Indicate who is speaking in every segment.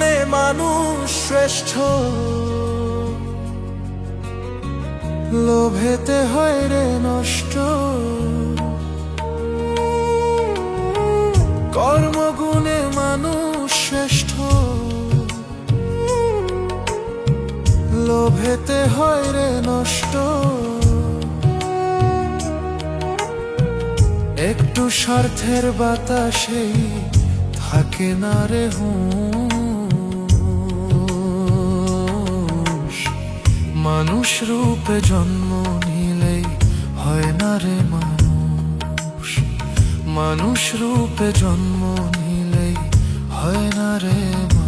Speaker 1: মনে মানুষ শ্রেষ্ঠ। লোভেতে হয় রে নষ্ট। কর্মগুণে মানুষ শ্রেষ্ঠ। লোভেতে হয় রে নষ্ট। একটু স্বার্থের বাতাসেই থাকে না রে হুম মানুষ রূপে জন্ম নিলেই হয় না রে মানুষ। মানুষ রূপে জন্ম নিলেই হয় না রে মানুষ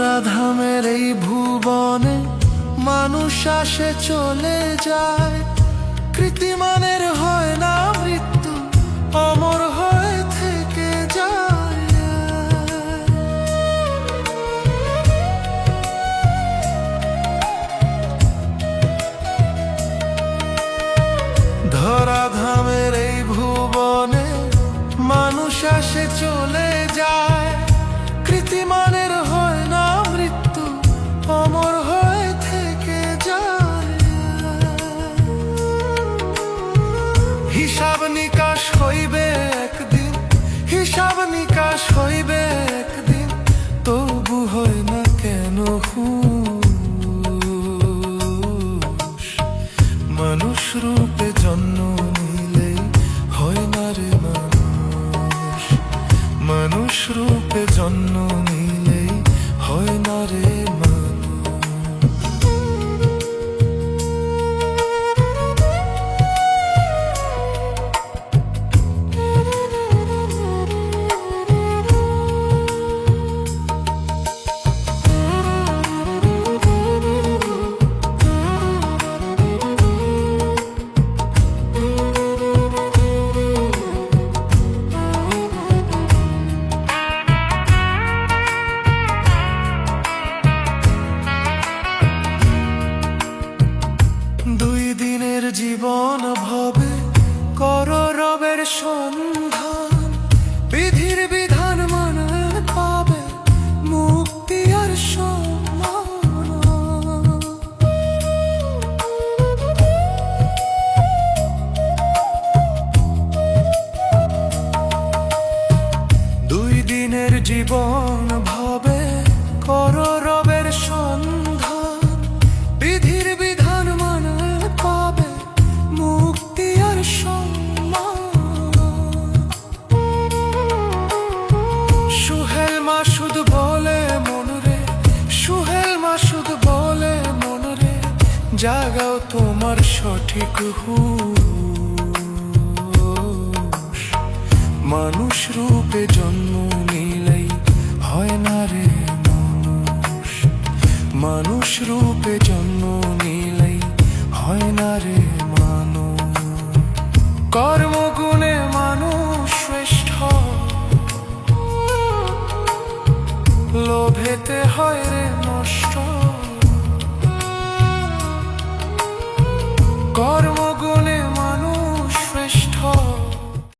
Speaker 1: ধামের এই ভুবনে মানুষ আসে চলে যায় কৃতিমানের হয় মানুষ রূপে জন্ম নিলে হয় না রে মানুষ? মানুষ রূপে জন্ম নিলে হয় না রে মানুষ দুই দিনের জীবন ভবে কর রবের সন্ধান। জাগাও তোমার সঠিক হুশ। মানুষ রূপে জন্ম নিলেই হয় না রে মানুষ। মানুষ রূপে জন্ম নিলেই হয় না রে মানুষ। কর্মগুণে মানুষ শ্রেষ্ঠ। লোভেতে হয় রে নষ্ট।